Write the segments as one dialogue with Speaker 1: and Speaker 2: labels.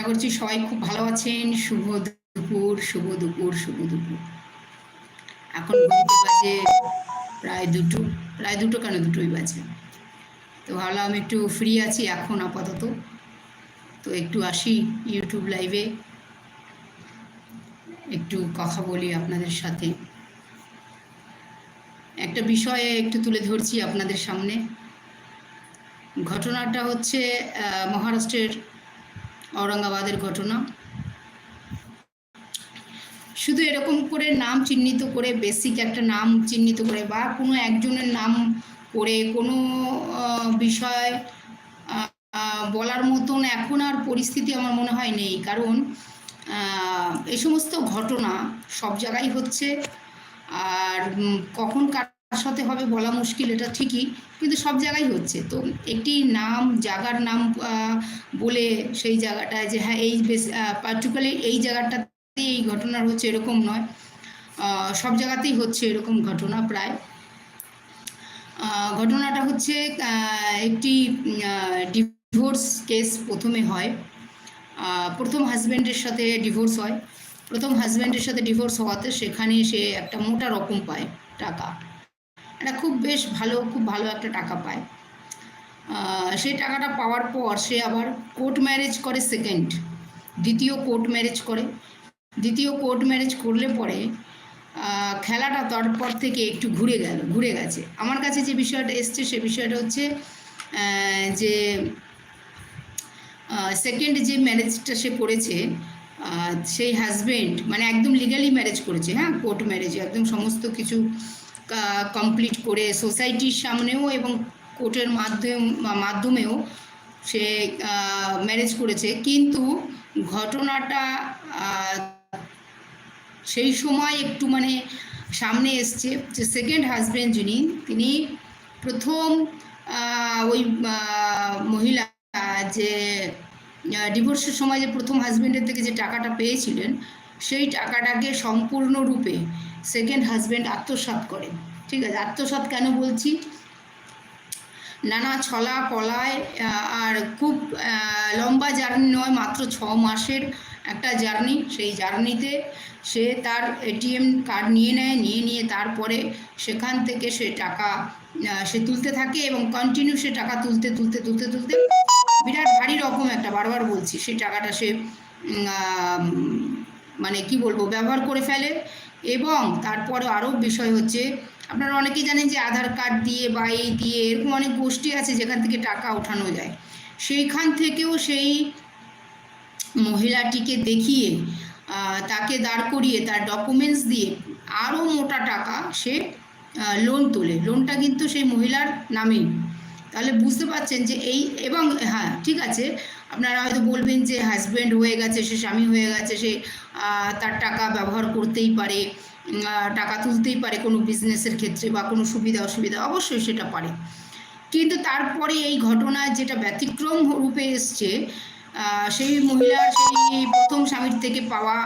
Speaker 1: আশা করছি সবাই খুব ভালো আছেন। শুভ দুপুর শুভ দুপুর শুভ দুপুর। এখন বাজে প্রায় দুটো প্রায় দুটো কেন? দুটোই বাজে। তো ভাবলাম একটু ফ্রি আছি এখন আপাতত। তো একটু আসি ইউটিউব লাইভে একটু কথা বলি আপনাদের সাথে। একটা বিষয়ে একটু তুলে ধরছি আপনাদের সামনে। ঘটনাটা হচ্ছে মহারাষ্ট্রের ঔরঙ্গাবাদের ঘটনা। শুধু এরকম করে নাম চিহ্নিত করে বেসিক একটা নাম চিহ্নিত করে বা কোনো একজনের নাম করে কোনো বিষয় বলার মতন এখন আর পরিস্থিতি আমার মনে হয় নেই। কারণ এই সমস্ত ঘটনা সব জায়গায় হচ্ছে। আর কখন কার সাথে হবে বলা মুশকিল, এটা ঠিকই, কিন্তু সব জায়গায় হচ্ছে। তো একটি নাম, জায়গার নাম বলে সেই জায়গাটায় যে হ্যাঁ এই বেশ পার্টিকুলারলি এই জায়গাটাতে এই ঘটনার হচ্ছে এরকম নয়। সব জায়গাতেই হচ্ছে এরকম ঘটনা প্রায়। ঘটনাটা হচ্ছে একটি ডিভোর্স কেস প্রথমে হয়। প্রথম হাজব্যান্ডের সাথে ডিভোর্স হয়। প্রথম হাজব্যান্ডের সাথে ডিভোর্স হওয়াতে সেখানে সে একটা মোটা রকম পায় টাকা। একটা খুব বেশ ভালো, খুব ভালো একটা টাকা পায়। সেই টাকাটা পাওয়ার পর সে আবার কোর্ট ম্যারেজ করে সেকেন্ড দ্বিতীয় কোর্ট ম্যারেজ করে। দ্বিতীয় কোর্ট ম্যারেজ করলে পরে খেলাটা তারপর থেকে একটু ঘুরে গেল, ঘুরে গেছে। আমার কাছে যে বিষয়টা এসছে, সে বিষয়টা হচ্ছে যে সেকেন্ড যে ম্যারেজটা সে করেছে সেই হাজবেন্ড মানে একদম লিগালি ম্যারেজ করেছে হ্যাঁ? কোর্ট ম্যারেজ একদম সমস্ত কিছু কমপ্লিট করে সোসাইটির সামনেও এবং কোর্টের মাধ্যম, মাধ্যমেও সে ম্যারেজ করেছে। কিন্তু ঘটনাটা সেই সময় একটু মানে সামনে এসছে যে সেকেন্ড হাজব্যান্ড যিনি, তিনি প্রথম ওই মহিলা, যে ডিভোর্সের সময় যে প্রথম হাজব্যান্ডের থেকে যে টাকাটা পেয়েছিলেন সেই টাকাটাকে সম্পূর্ণরূপে সেকেন্ড হাজব্যান্ড আত্মসাৎ করে ঠিক আছে আত্মসাৎ কেন বলছি? নানা ছলা আহ, আর খুব লম্বা জার্নি নয় মাত্র ছ মাসের একটা জার্নি সেই জার্নিতে সে তার এটিএম কার্ড নিয়ে নেয় নিয়ে নিয়ে তারপরে সেখান থেকে সে টাকা সে তুলতে থাকে এবং কন্টিনিউ সে টাকা তুলতে তুলতে তুলতে তুলতে বিরাট ভারী রকম একটা বারবার বলছি সেই টাকাটা সে মানে কি বলব, ব্যবহার করে ফেলে। এবং তারপরে আরও বিষয় হচ্ছে, আপনারা অনেকেই জানেন যে আধার কার্ড দিয়ে বা এই দিয়ে এরকম অনেক গোষ্ঠী আছে যেখান থেকে টাকা ওঠানো যায়। সেইখান থেকেও সেই মহিলাটিকে দেখিয়ে তাকে দাঁড় করিয়ে, তার ডকুমেন্টস দিয়ে আরও মোটা টাকা সে লোন তোলে। লোনটা কিন্তু সেই মহিলার নামেই। তাহলে বুঝতে পারছেন যে এই, এবং হ্যাঁ ঠিক আছে আপনারা হয়তো বলবেন যে হাজব্যান্ড হয়ে গেছে, সে স্বামী হয়ে গেছে, সে তার টাকা ব্যবহার করতেই পারে টাকা তুলতেই পারে কোনো বিজনেসের ক্ষেত্রে বা কোনো সুবিধা, অসুবিধা, অবশ্যই সেটা পারে। কিন্তু তারপরে এই ঘটনায় যেটা ব্যতিক্রম রূপে এসছে সেই মহিলার সেই প্রথম স্বামীর থেকে পাওয়া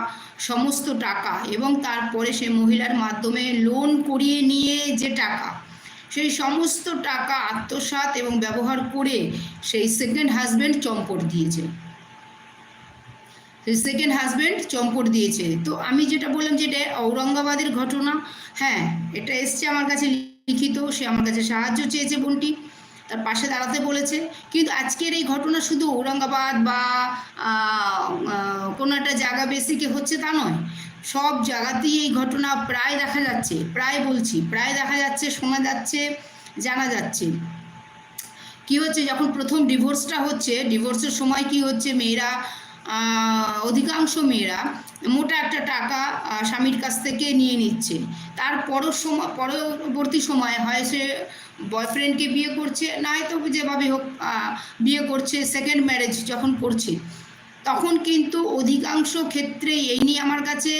Speaker 1: সমস্ত টাকা এবং তারপরে সেই মহিলার মাধ্যমে লোন করিয়ে নিয়ে যে টাকা সেই সমস্ত টাকা আত্মসাৎ এবং ব্যবহার করে সেই সেকেন্ড হাজব্যান্ড চম্পট দিয়েছে। সেই সেকেন্ড হাজব্যান্ড চম্পট দিয়েছে। তো আমি যেটা বললাম যে এটা ঔরঙ্গাবাদের ঘটনা হ্যাঁ এটা এসছে আমার কাছে লিখিত, সে আমার কাছে সাহায্য চেয়েছে বোনটি, তার পাশে দাঁড়াতে বলেছে। কিন্তু আজকের এই ঘটনা শুধু ঔরঙ্গাবাদ বা একটা জায়গা বেসিকে হচ্ছে তা নয়। সব জায়গাতেই এই ঘটনা প্রায় দেখা যাচ্ছে, প্রায় বলছি, প্রায় দেখা যাচ্ছে, শোনা যাচ্ছে, জানা যাচ্ছে। কি হচ্ছে? যখন প্রথম ডিভোর্সটা হচ্ছে, ডিভোর্সের সময় কি হচ্ছে? মেয়েরা অধিকাংশ মেয়েরা মোটা একটা টাকা স্বামীর কাছ থেকে নিয়ে নিচ্ছে। তার পরও সময় পরবর্তী সময় হয় সে বয়ফ্রেন্ডকে বিয়ে করছে না হয়তো যেভাবে হোক বিয়ে করছে সেকেন্ড ম্যারেজ যখন করছে। তখন কিন্তু অধিকাংশ ক্ষেত্রেই এই নিয়ে আমার কাছে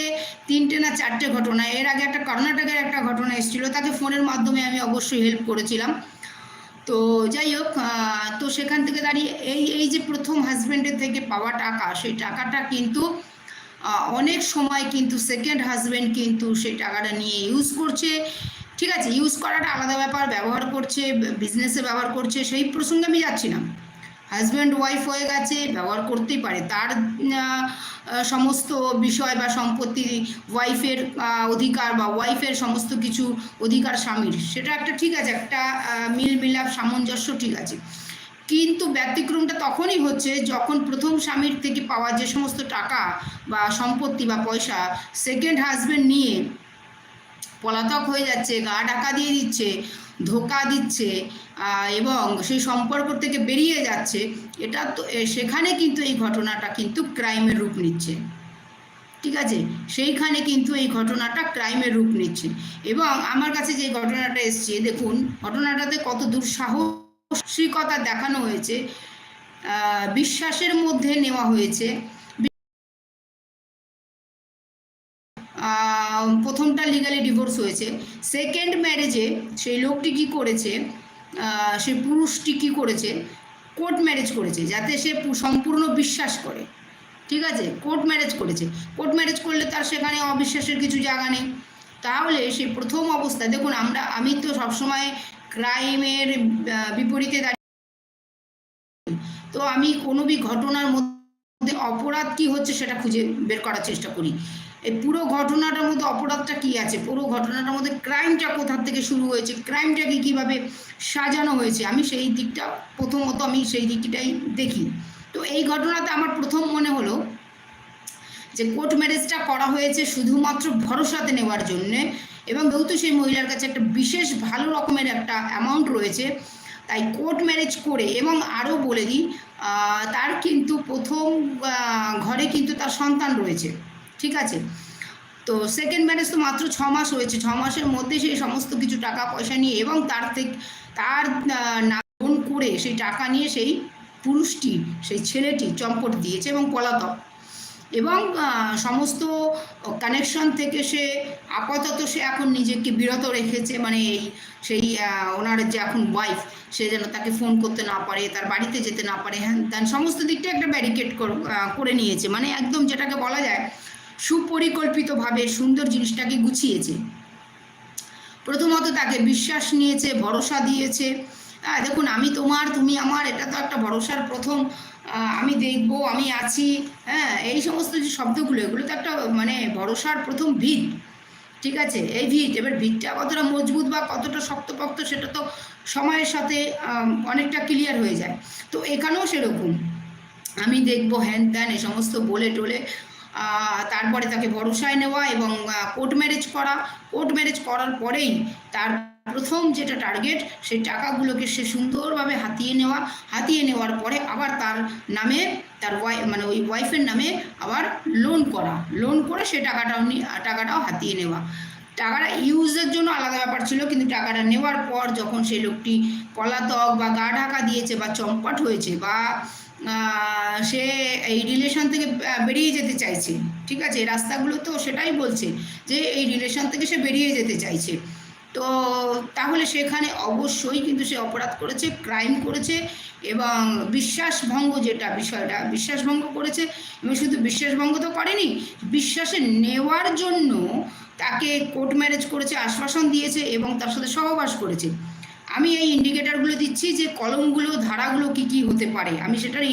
Speaker 1: তিনটে না চারটে ঘটনা। এর আগে একটা কর্ণাটকের একটা ঘটনা এসেছিল, তাকে ফোনের মাধ্যমে আমি অবশ্যই হেল্প করেছিলাম। তো যাই হোক তো সেখান থেকে দাঁড়িয়ে এই এই যে প্রথম হাজব্যান্ডের থেকে পাওয়া টাকা, সেই টাকাটা কিন্তু অনেক সময় কিন্তু সেকেন্ড হাজব্যান্ড কিন্তু সেই টাকাটা নিয়ে ইউজ করছে। ঠিক আছে ইউজ করাটা আলাদা ব্যাপার, ব্যবহার করছে বিজনেসে ব্যবহার করছে, সেই প্রসঙ্গে আমি যাচ্ছি না হাজব্যান্ড ওয়াইফ হয়ে গেছে, ব্যবহার করতেই পারে। তার সমস্ত বিষয় বা সম্পত্তি ওয়াইফের অধিকার বা ওয়াইফের সমস্ত কিছু অধিকার স্বামীর। সেটা একটা ঠিক আছে, একটা মিল মিলাপ সামঞ্জস্য ঠিক আছে। কিন্তু ব্যতিক্রমটা তখনই হচ্ছে যখন প্রথম স্বামীর থেকে পাওয়া যে সমস্ত টাকা বা সম্পত্তি বা পয়সা সেকেন্ড হাজব্যান্ড নিয়ে পলাতক হয়ে যাচ্ছে, গা ঢাকা দিয়ে দিচ্ছে ধোকা দিচ্ছে এবং সেই সম্পর্ক থেকে বেরিয়ে যাচ্ছে, এটা তো সেখানে কিন্তু এই ঘটনাটা কিন্তু ক্রাইমের রূপ নিচ্ছে। ঠিক আছে? সেইখানে কিন্তু এই ঘটনাটা ক্রাইমের রূপ নিচ্ছে। এবং আমার কাছে যে ঘটনাটা এসছে, দেখুন, ঘটনাটাতে কত দুঃসাহসিকতা দেখানো হয়েছে বিশ্বাসের মধ্যে নেওয়া হয়েছে লিগালি ডিভোর্স হয়েছে। সেকেন্ড ম্যারেজে সেই লোকটি কি করেছে? সেই পুরুষটি কি করেছে? কোর্ট ম্যারেজ করেছে, যাতে সে সম্পূর্ণ বিশ্বাস করে। ঠিক আছে? কোর্ট ম্যারেজ করেছে। কোর্ট ম্যারেজ করলে তার সেখানে অবিশ্বাসের কিছু জায়গা নেই। তাহলে সেই প্রথম অবস্থায়, দেখুন আমরা, আমি তো সবসময় ক্রাইমের বিপরীতে দাঁড়িয়ে তো আমি কোনো বি ঘটনার মধ্যে অপরাধ কি হচ্ছে সেটা খুঁজে বের করার চেষ্টা করি। এই পুরো ঘটনাটার মধ্যে অপরাধটা কি আছে? পুরো ঘটনাটার মধ্যে ক্রাইমটা কোথা থেকে শুরু হয়েছে? ক্রাইমটাকে কীভাবে সাজানো হয়েছে? আমি সেই দিকটা, প্রথমত আমি সেই দিকটাই দেখি। তো এই ঘটনাতে আমার প্রথম মনে হলো যে কোর্ট ম্যারেজটা করা হয়েছে শুধুমাত্র ভরসাতে নেওয়ার জন্যে এবং যেহেতু সেই মহিলার কাছে একটা বিশেষ ভালো রকমের একটা অ্যামাউন্ট রয়েছে, তাই কোর্ট ম্যারেজ করে এবং আরও বলে দিই তার কিন্তু প্রথম ঘরে কিন্তু তার সন্তান রয়েছে। ঠিক আছে? তো সেকেন্ড ম্যারেজ তো মাত্র ছ মাস হয়েছে। ছ মাসের মধ্যে সেই সমস্ত কিছু টাকা পয়সা নিয়ে এবং তার থেকে তার আহ, না লোন করে সেই টাকা নিয়ে সেই পুরুষটি সেই ছেলেটি চম্পট দিয়েছে এবং পলাতক। এবং সমস্ত কানেকশন থেকে সে আপাতত সে এখন নিজেকে বিরত রেখেছে। মানে এই সেই ওনার যে এখন ওয়াইফ সে যেন তাকে ফোন করতে না পারে তার বাড়িতে যেতে না পারে হ্যান ত্যান সমস্ত দিকটা একটা ব্যারিকেড করে নিয়েছে। মানে একদম যেটাকে বলা যায় সুপরিকল্পিতভাবে সুন্দর জিনিসটাকে গুছিয়েছে। প্রথমত তাকে বিশ্বাস নিয়েছে, ভরসা দিয়েছে। হ্যাঁ দেখুন, আমি তোমার, তুমি আমার, এটা তো একটা ভরসার প্রথম আমি দেখব, আমি আছি হ্যাঁ এই সমস্ত যে শব্দগুলো, এগুলো তো একটা মানে ভরসার প্রথম ভিত, ঠিক আছে? এই ভিত, এবার ভিতটা কতটা মজবুত বা কতটা শক্তপোক্ত সেটা তো সময়ের সাথে অনেকটা ক্লিয়ার হয়ে যায়। তো এখানেও সেরকম। আমি দেখব হ্যান ত্যান এ সমস্ত বলে টোলে তারপরে তাকে ভরসায় নেওয়া এবং কোর্ট ম্যারেজ করা। কোর্ট ম্যারেজ করার পরেই তার প্রথম যেটা টার্গেট সেই টাকাগুলোকে সে সুন্দরভাবে হাতিয়ে নেওয়া। হাতিয়ে নেওয়ার পরে আবার তার নামে, তার ওয়াই মানে ওই ওয়াইফের নামে আবার লোন করা। লোন করে সে টাকাটাও টাকাটাও হাতিয়ে নেওয়া। টাকাটা ইউজের জন্য আলাদা ব্যাপার ছিল, কিন্তু টাকাটা নেওয়ার পর যখন সেই লোকটি পলাতক বা গা ঢাকা দিয়েছে বা চম্পট হয়েছে বা সে এই রিলেশন থেকে বেরিয়ে যেতে চাইছে। ঠিক আছে? রাস্তাগুলো তো সেটাই বলছে যে এই রিলেশন থেকে সে বেরিয়ে যেতে চাইছে। তো তাহলে সেখানে অবশ্যই কিন্তু সে অপরাধ করেছে ক্রাইম করেছে এবং বিশ্বাসভঙ্গ যেটা বিষয়টা, বিশ্বাসভঙ্গ করেছে। এবং শুধু বিশ্বাসভঙ্গ তো করেনি, বিশ্বাসে নেওয়ার জন্য তাকে কোর্ট ম্যারেজ করেছে, আশ্বাসন দিয়েছে এবং তার সাথে সহবাস করেছে। আমি এই ইন্ডিকেটারগুলো দিচ্ছি যে কলমগুলো ধারাগুলো কি কি হতে পারে। আমি সেটার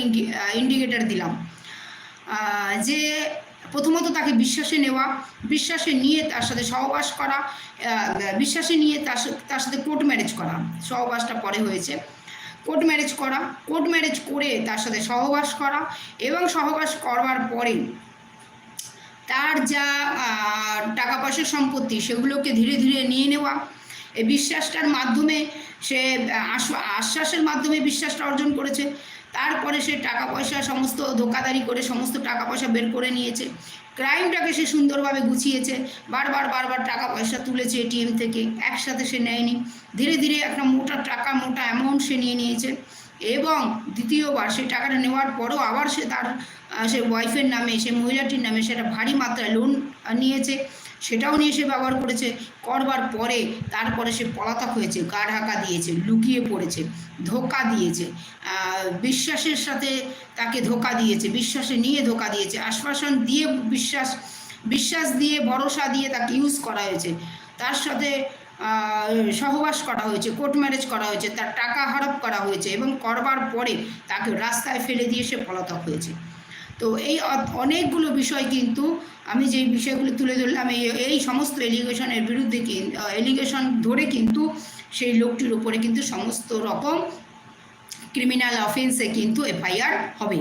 Speaker 1: ইন্ডিকেটার দিলাম। যে প্রথমত তাকে বিশ্বাসে নেওয়া, বিশ্বাসে নিয়ে তার সাথে সহবাস করা বিশ্বাসে নিয়ে তার সাথে তার সাথে কোর্ট ম্যারেজ করা। সহবাসটা পরে হয়েছে। কোর্ট ম্যারেজ করা কোর্ট ম্যারেজ করে তার সাথে সহবাস করা এবং সহবাস করবার পরে তার যা টাকা পয়সা সম্পত্তি সেগুলোকে ধীরে ধীরে নিয়ে নেওয়া এই বিশ্বাসটার মাধ্যমে সে, আশ্বা- আশ্বাসের মাধ্যমে বিশ্বাসটা অর্জন করেছে। তারপরে সে টাকা পয়সা সমস্ত ধোকাদারি করে সমস্ত টাকা পয়সা বের করে নিয়েছে। ক্রাইমটাকে সে সুন্দরভাবে গুছিয়েছে। বারবার বারবার টাকা পয়সা তুলেছে এটিএম থেকে। একসাথে সে নেয়নি। ধীরে ধীরে একটা মোটা টাকা, মোটা অ্যামাউন্ট সে নিয়ে নিয়েছে। এবং দ্বিতীয়বার সেই টাকাটা নেওয়ার পরও আবার সে তার সে ওয়াইফের নামে, সে মহিলাটির নামে সেটা ভারী মাত্রায় লোন নিয়েছে। সেটাও নিয়ে সে ব্যবহার করেছে। করবার পরে তারপরে সে পলাতক হয়েছে, গা ঢাকা দিয়েছে, লুকিয়ে পড়েছে, ধোকা দিয়েছে। বিশ্বাসের সাথে তাকে ধোকা দিয়েছে, বিশ্বাসে নিয়ে ধোকা দিয়েছে, আশ্বাসন দিয়ে বিশ্বাস বিশ্বাস দিয়ে, ভরসা দিয়ে তাকে ইউজ করা হয়েছে। তার সাথে সহবাস করা হয়েছে কোর্ট ম্যারেজ করা হয়েছে, তার টাকা হরপ করা হয়েছে এবং করবার পরে তাকে রাস্তায় ফেলে দিয়ে সে পলাতক হয়েছে। তো এই অনেকগুলো বিষয় কিন্তু আমি যেই বিষয়গুলো তুলে ধরলাম, এই এই সমস্ত এলিগেশনের বিরুদ্ধে এলিগেশন ধরে কিন্তু সেই লোকটির উপরে কিন্তু সমস্ত রকম ক্রিমিনাল অফেন্সে কিন্তু এফআইআর হবে।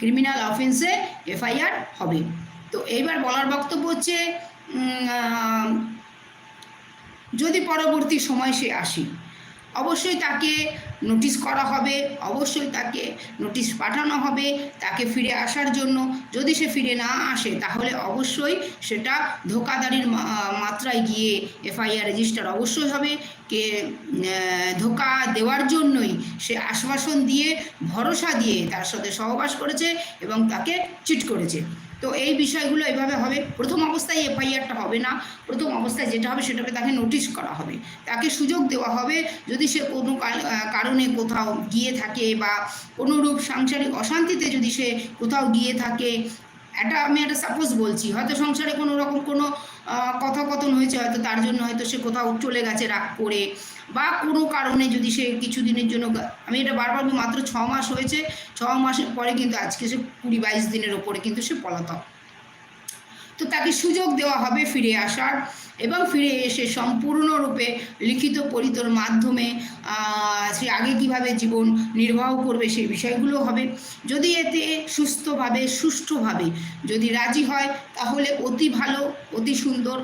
Speaker 1: ক্রিমিনাল অফেন্সে এফআইআর হবে। তো এইবার বলার বক্তব্য হচ্ছে যদি পরবর্তী সময় সে আসে অবশ্যই তাকে নোটিশ করা হবে, অবশ্যই তাকে নোটিশ পাঠানো হবে, তাকে ফিরে আসার জন্য। যদি সে ফিরে না আসে, তাহলে অবশ্যই সেটা ধোকাদারির মাত্রায় গিয়ে এফআইআর রেজিস্টার অবশ্যই হবে। কে ধোকা দেওয়ার জন্যই সে আশ্বাসন দিয়ে, ভরসা দিয়ে তার সাথে সহবাস করেছে এবং তাকে চিট করেছে। তো এই বিষয়গুলো এভাবে হবে। প্রথম অবস্থায় এফআইআরটা হবে না। প্রথম অবস্থায় যেটা হবে সেটাকে তাকে নোটিশ করা হবে। তাকে সুযোগ দেওয়া হবে যদি সে কোনো কারণে কোথাও গিয়ে থাকে বা কোনোরূপ সাংসারিক অশান্তিতে যদি সে কোথাও গিয়ে থাকে একটা আমি একটা সাপোজ বলছি হয়তো সংসারে কোনো রকম কোনো আহ, কথোপকথন হয়েছে হয়তো তার জন্য হয়তো সে কোথাও চলে গেছে রাগ করে বা কোনো কারণে যদি সে কিছু দিনের জন্য আমি এটা বারবার মাত্র ছ মাস হয়েছে ছ মাসের পরে কিন্তু আজকে সে কুড়ি বাইশ দিনের ওপরে কিন্তু সে পলাতক। তো তাকে সুযোগ দেওয়া হবে ফিরে আসার এবং ফিরে এসে সম্পূর্ণরূপে লিখিত পরিতর মাধ্যমে সে আগে কীভাবে জীবন নির্বাহ করবে সেই বিষয়গুলো হবে। যদি এতে সুস্থভাবে, সুষ্ঠুভাবে যদি রাজি হয়, তাহলে অতি ভালো, অতি সুন্দর।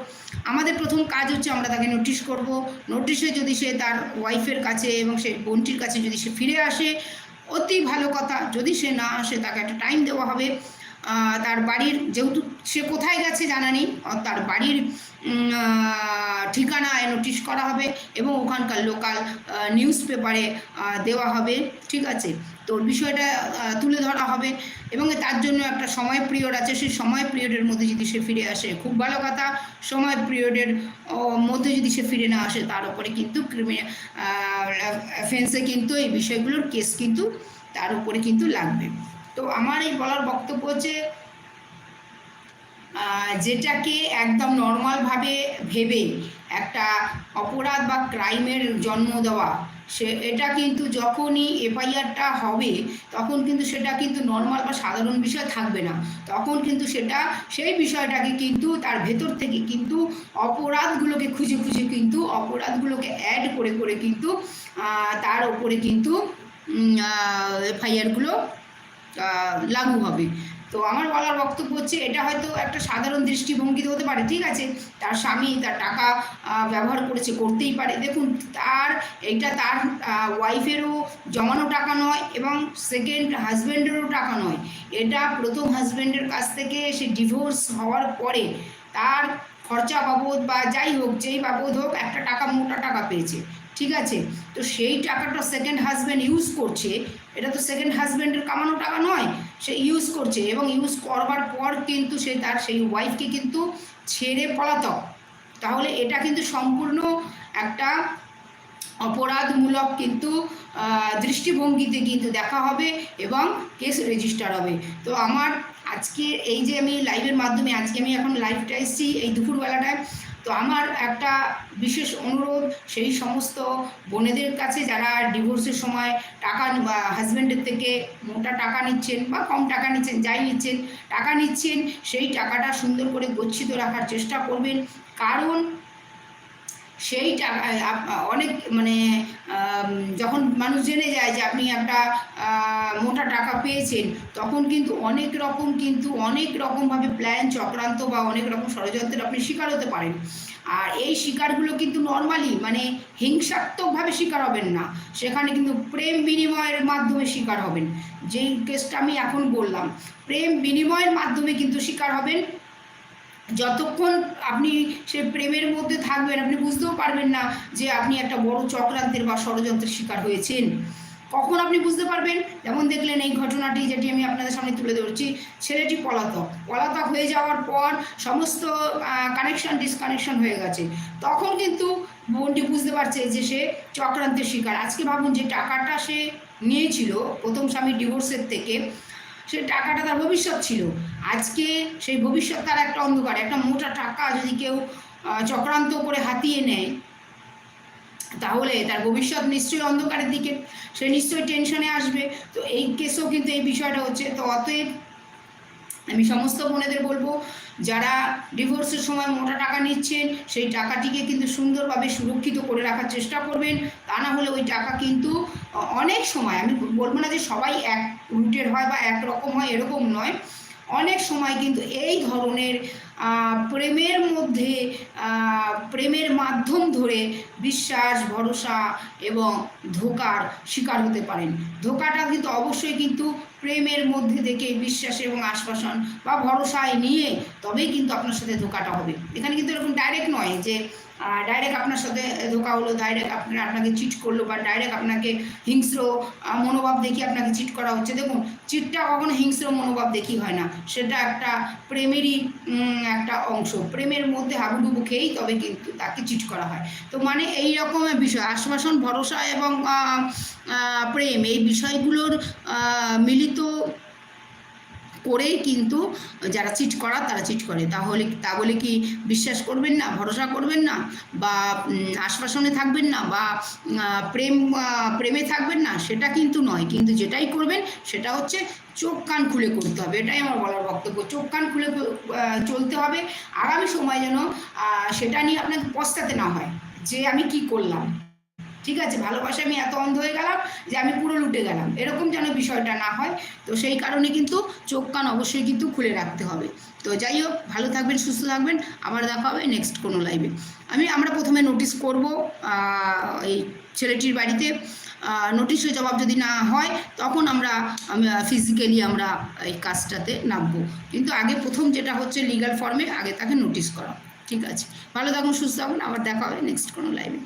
Speaker 1: আমাদের প্রথম কাজ হচ্ছে আমরা তাকে নোটিশ করব। নোটিশে যদি সে তার ওয়াইফের কাছে এবং সেই বোনটির কাছে যদি সে ফিরে আসে, অতি ভালো কথা। যদি সে না আসে, তাকে একটা টাইম দেওয়া হবে। তার বাড়ির যেহেতু সে কোথায় গেছে জানা নেই তার বাড়ির ঠিকানায় নোটিশ করা হবে এবং ওখানকার লোকাল নিউজ পেপারে দেওয়া হবে, ঠিক আছে? তো বিষয়টা তুলে ধরা হবে এবং তার জন্য একটা সময় পিরিয়ড আছে, সেই সময় পিরিয়ডের মধ্যে যদি সে ফিরে আসে, খুব ভালো কথা, সময় পিরিয়ডের মধ্যে যদি সে ফিরে না আসে, তার উপরে কিন্তু ক্রিমিনাল অফেন্সে কিন্তু এই বিষয়গুলোর কেস কিন্তু তার উপরে কিন্তু লাগবে। তো আমার এই বলার বক্তব্য হচ্ছে যেটাকে একদম নর্মালভাবে ভেবে একটা অপরাধ বা ক্রাইমের জন্ম দেওয়া, সে, এটা কিন্তু যখনই এফআইআরটা হবে, তখন কিন্তু সেটা কিন্তু নর্মাল বা সাধারণ বিষয় থাকবে না। তখন কিন্তু সেটা, সেই বিষয়টাকে কিন্তু তার ভেতর থেকে কিন্তু অপরাধগুলোকে খুঁজে খুঁজে কিন্তু অপরাধগুলোকে অ্যাড করে করে কিন্তু তার ওপরে কিন্তু এফআইআরগুলো লাগু হবে। তো আমার বলার বক্তব্য হচ্ছে, এটা হয়তো একটা সাধারণ দৃষ্টিভঙ্গিতে হতে পারে, ঠিক আছে? তার স্বামী তার টাকা ব্যবহার করেছে, করতেই পারে। দেখুন, তার এটা তার ওয়াইফেরও জমানো টাকা নয় এবং সেকেন্ড হাজব্যান্ডেরও টাকা নয়। এটা প্রথম হাজব্যান্ডের কাছ থেকে সে ডিভোর্স হওয়ার পরে তার খরচা বাবদ বা যাই হোক, যেই বাবদ হোক, একটা টাকা, মোটা টাকা পেয়েছে। ঠিক আছে? তো সেই টাকাটা সেকেন্ড হাজব্যান্ড ইউজ করছে, এটা তো সেকেন্ড হাজব্যান্ডের কামানো টাকা নয়, সে ইউজ করছে এবং ইউজ করবার পর কিন্তু সে তার সেই ওয়াইফকে কিন্তু ছেড়ে পলাতক। তাহলে এটা কিন্তু সম্পূর্ণ একটা অপরাধমূলক কিন্তু দৃষ্টিভঙ্গিতে কিন্তু দেখা হবে এবং কেস রেজিস্টার হবে। তো আমার আজকে এই যে আমি লাইভের মাধ্যমে, আজকে আমি এখন লাইভটা এসেছি এই দুপুরবেলাটায়। তো আমার একটা বিশেষ অনুরোধ, সেই সমস্ত বোনেদের কাছে যারা ডিভোর্সের সময় টাকা বা হাজব্যান্ডের থেকে মোটা টাকা নিচ্ছেন বা কম টাকা নিচ্ছেন, যাই নিচ্ছেন, টাকা নিচ্ছেন, সেই টাকাটা সুন্দর করে গচ্ছিত রাখার চেষ্টা করবেন। কারণ সেই টাকা অনেক মানে যখন মানুষ জেনে যায় যে আপনি একটা মোটা টাকা পেয়েছেন, তখন কিন্তু অনেক রকম কিন্তু অনেক রকমভাবে প্ল্যান চক্রান্ত বা অনেক রকম ষড়যন্ত্রের আপনি শিকার হতে পারেন। আর এই শিকারগুলো কিন্তু নর্মালি মানে হিংসাত্মকভাবে শিকার হবেন না। সেখানে কিন্তু প্রেম বিনিময়ের মাধ্যমে শিকার হবেন। যেই কেসটা আমি এখন বললাম, প্রেম বিনিময়ের মাধ্যমে কিন্তু শিকার হবেন যতক্ষণ আপনি সে প্রেমের মধ্যে থাকবেন, আপনি বুঝতেও পারবেন না যে আপনি একটা বড় চক্রান্তের বা ষড়যন্ত্রের শিকার হয়েছেন। কখন আপনি বুঝতে পারবেন? যেমন দেখলেন এই ঘটনাটি যেটি আমি আপনাদের সামনে তুলে ধরছি। ছেলেটি পলাতক। পলাতক হয়ে যাওয়ার পর সমস্ত কানেকশন ডিসকানেকশন হয়ে গেছে। তখন কিন্তু বোনটি বুঝতে পারছে যে সে চক্রান্তের শিকার। আজকে ভাবুন যে টাকাটা সে নিয়েছিল প্রথম স্বামী ডিভোর্সের থেকে সে টাকাটা তার ভবিষ্যৎ ছিল। আজকে সেই ভবিষ্যৎ তার একটা অন্ধকার, একটা মোটা টাকা যদি কেউ চক্রান্ত করে হাতিয়ে নেয়, তাহলে তার ভবিষ্যৎ নিশ্চয়ই অন্ধকারের দিকে, সে নিশ্চয়ই টেনশনে আসবে। তো এই কেসও কিন্তু এই বিষয়টা হচ্ছে। তো অতএব আমি সমস্ত বোনেদের বলব, যারা ডিভোর্সের সময় মোটা টাকা নিচ্ছেন, সেই টাকাটিকে কিন্তু সুন্দরভাবে সুরক্ষিত করে রাখার চেষ্টা করবেন। তা না হলে ওই টাকা কিন্তু অনেক সময়, আমি বলব না যে সবাই এক রুটের হয় বা একরকম হয়, এরকম নয়। অনেক সময় কিন্তু এই ধরনের প্রেমের মধ্যে প্রেমের মাধ্যম ধরে বিশ্বাস, ভরসা এবং ধোকার শিকার হতে পারেন। ধোকাটা কিন্তু অবশ্যই কিন্তু প্রেমের মধ্যে থেকে বিশ্বাস এবং আশ্বাসন বা ভরসায় নিয়ে তবেই কিন্তু আপনার সাথে ধোকাটা হবে। এখানে কিন্তু এরকম ডাইরেক্ট নয় যে ডাইরেক্ট আপনার সাথে ধোকা হলো ডাইরেক্ট আপনার আপনাকে চিট করল বা ডাইরেক্ট আপনাকে হিংস্র মনোভাব দেখিয়ে আপনাকে চিট করা হচ্ছে। দেখুন চিটটা কখনো হিংস্র মনোভাব দেখি হয় না। সেটা একটা প্রেমেরই একটা অংশ। প্রেমের মধ্যে হাবুডুবু খেয়েই তবে কিন্তু তাকে চিট করা হয়। তো মানে এই রকমের বিষয়। আশ্বাসন, ভরসা এবং প্রেম, এই বিষয়গুলোর মিলিত করেই কিন্তু যারা চিট করা তারা চিট করে। তাহলে তা বলে কি বিশ্বাস করবেন না? ভরসা করবেন না? বা আশ্বাসনে থাকবেন না? বা প্রেম প্রেমে থাকবেন না? সেটা কিন্তু নয়। কিন্তু যেটাই করবেন, সেটা হচ্ছে চোখ কান খুলে করতে হবে। এটাই আমার বলার বক্তব্য। চোখ কান খুলে চলতে হবে। আগামী সময় যেন সেটা নিয়ে আপনাকে পস্তাতে না হয়। যে আমি কি করলাম? ঠিক আছে? ভালোবাসা আমি এত অন্ধ হয়ে গেলাম যে আমি পুরো লুটে গেলাম। এরকম যেন বিষয়টা না হয়, তো সেই কারণে কিন্তু চোখ কান অবশ্যই কিন্তু খুলে রাখতে হবে। তো যাই হোক, ভালো থাকবেন, সুস্থ থাকবেন। আবার দেখা হবে নেক্সট কোনো লাইভে আমি, আমরা প্রথমে নোটিস করব এই ছেলেটির বাড়িতে নোটিশের জবাব যদি না হয়, তখন আমরা ফিজিক্যালি আমরা এই কাজটাতে নামবো। কিন্তু আগে প্রথম যেটা হচ্ছে লিগাল ফর্মে আগে তাকে নোটিশ করা ঠিক আছে? ভালো থাকুন, সুস্থ থাকুন। আবার দেখা হবে নেক্সট কোনো লাইভে